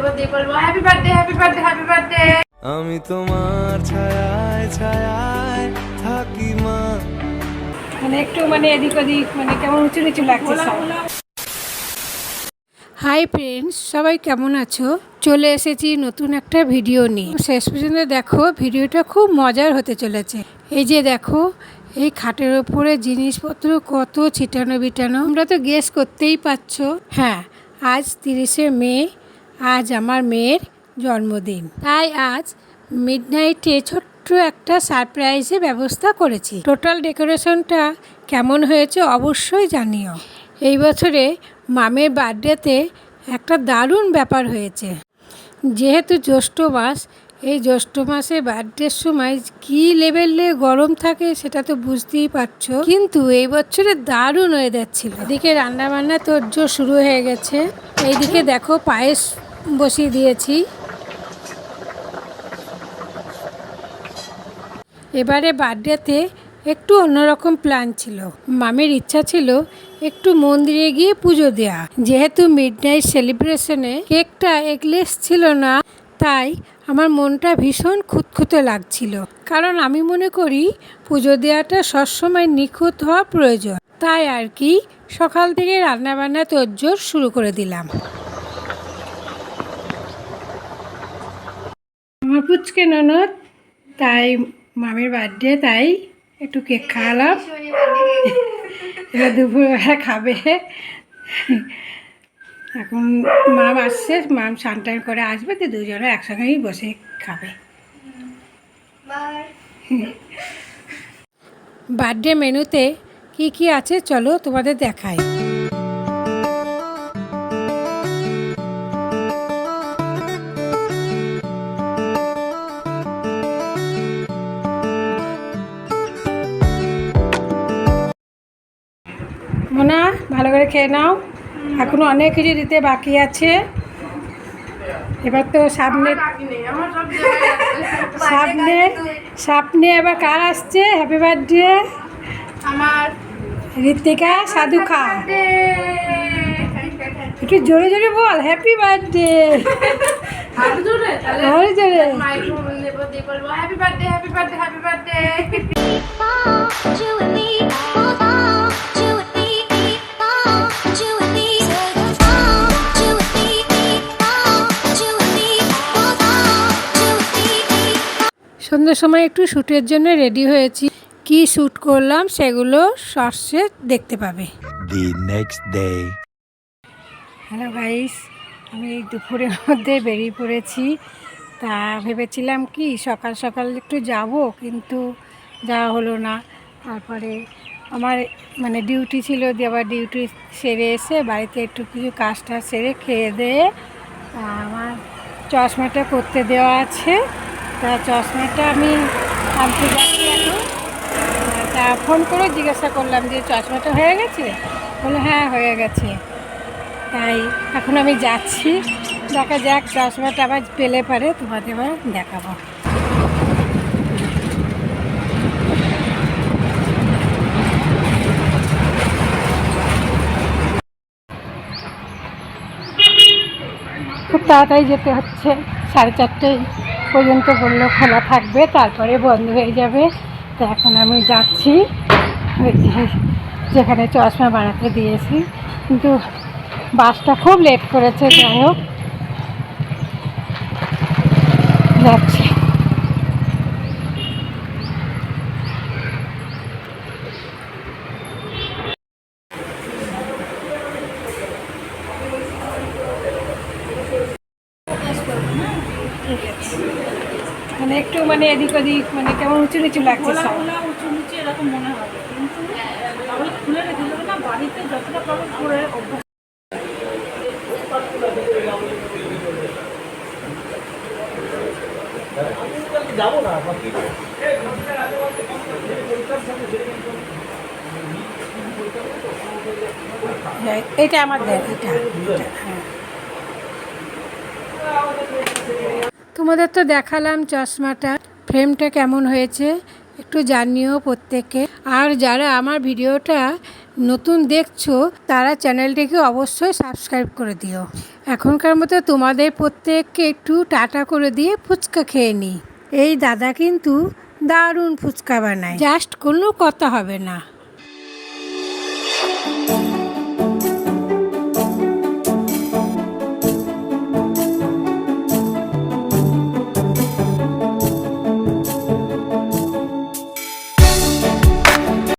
দেবো বলব happy birthday happy birthday happy birthday আমি তোমার ছায়ায় ছায়ায় থাকি মা। মানে একটু মানে এদিক ওদিক মানে কেমন উঁচু নিচু লাগছে হাই ফ্রেন্ডস সবাই কেমন আছো? চলে এসেছি নতুন একটা ভিডিও নিয়ে। শেষ পর্যন্ত দেখো ভিডিওটা খুব মজার হতে চলেছে। এই যে দেখো এই খাটের ওপরে জিনিসপত্র কত ছিটানো বিটানো আমরা তো গেস করতেই পারছ। হ্যাঁ আজ তিরিশে মে আজ আমার মেয়ের জন্মদিন। তাই আজ মিডনাইটে ছোট্ট একটা সারপ্রাইজের ব্যবস্থা করেছি। টোটাল ডেকোরেশনটা কেমন হয়েছে অবশ্যই জানিও। এই বছরে মামের বার্থডেতে একটা দারুণ ব্যাপার হয়েছে। যেহেতু জ্যৈষ্ঠ মাস, এই জ্যৈষ্ঠ মাসে বার্থডের সময় কী লেভেলে গরম থাকে সেটা তো বুঝতেই পারছ। কিন্তু এই বছরে দারুণ হয়ে যাচ্ছিল এদিকে রান্নাবান্না তোর শুরু হয়ে গেছে। এইদিকে দেখো পায়েস বসিয়ে দিয়েছি। এবারে বার্থডেতে একটু অন্যরকম প্ল্যান ছিল। মামির ইচ্ছা ছিল একটু মন্দিরে গিয়ে পুজো দেওয়া যেহেতু মিডনাইট সেলিব্রেশনে কেকটা এগলেস ছিল না, তাই আমার মনটা ভীষণ খুঁতখুঁতে লাগছিল। কারণ আমি মনে করি পুজো দেওয়াটা সবসময় নিখুঁত হওয়া প্রয়োজন। তাই আর কি সকাল থেকে রান্নাবান্না তোজ্জোর শুরু করে দিলাম আমার পুচকে ননদ তাই মামির বার্থডে তাই একটু কেক খাওয়ালাম এবার দুপুরবেলা খাবে। এখন মাম আসছে, মাম সানটান করে আসবে, তো দুজনে একসঙ্গেই বসে খাবে। বার্থডে মেনুতে কি কি আছে চলো তোমাদের দেখাই। মোনা ভালো করে খেয়ে নাও। এখনও অনেক কিছু দিতে বাকি আছে। এবার তো সামনে। সামনে সামনে এবার কার আসছে? হ্যাপি বার্থডে আমার ঋতিকা সাধু খা একটু জোরে জোরে বল হ্যাপি বার্থডে জোরে? জোরে। Happy birthday happy birthday happy birthday সন্ধ্যের সময় একটু শ্যুটের জন্য রেডি হয়েছি। কি শ্যুট করলাম সেগুলো শর্টসে দেখতে পাবে। The next day. Hello guys আমি এই দুপুরের মধ্যে বেরিয়ে পড়েছি। তা ভেবেছিলাম কি সকাল সকাল একটু যাব কিন্তু যাওয়া হলো না। তারপরে আমার মানে ডিউটি ছিল দিয়ে আবার ডিউটি সেরে এসে বাড়িতে একটু কিছু কাজটা সেরে খেয়ে দিয়ে আমার চশমাটা করতে দেওয়া আছে। তা চশমাটা আমি আনতে যাচ্ছি এখন। তা ফোন করে জিজ্ঞাসা করলাম যে, চশমাটা হয়ে গেছে? বলে হ্যাঁ হয়ে গেছে। তাই এখন আমি যাচ্ছি। দেখা যাক, চশমাটা আবার পেলে পারে তোমাদের আবার দেখাবো। খুব তাড়াতাড়ি যেতে হচ্ছে, সাড়ে চারটে পর্যন্ত বলল, খোলা থাকবে, তারপরে বন্ধ হয়ে যাবে। তো এখন আমি যাচ্ছি, যেখানে চশমা বানাতে দিয়েছি। কিন্তু বাসটা খুব লেট করেছে, যাই হোক। যাচ্ছি। একটু মানে এদিক ওদিক মানে কেমন উঁচু নিচু লাগছে সব উঁচু নিচু এরকম মনে হবে কিন্তু খুলে রেখে দেবে না বাড়িতে যতটা পারো করে অভ্যাস এটা আমার দেখ এটা এটা, হ্যাঁ। তোমাদের তো দেখালাম চশমাটা। ফ্রেমটা কেমন হয়েছে? একটু জানিও প্রত্যেককে। আর যারা আমার ভিডিওটা নতুন দেখছ, তারা চ্যানেলটিকে অবশ্যই সাবস্ক্রাইব করে দিও। এখনকার মতো তোমাদের প্রত্যেককে একটু টাটা করে দিয়ে ফুচকা খেয়ে নিই। এই দাদা কিন্তু দারুণ ফুচকা বানায়। জাস্ট কোনো কথা হবে না।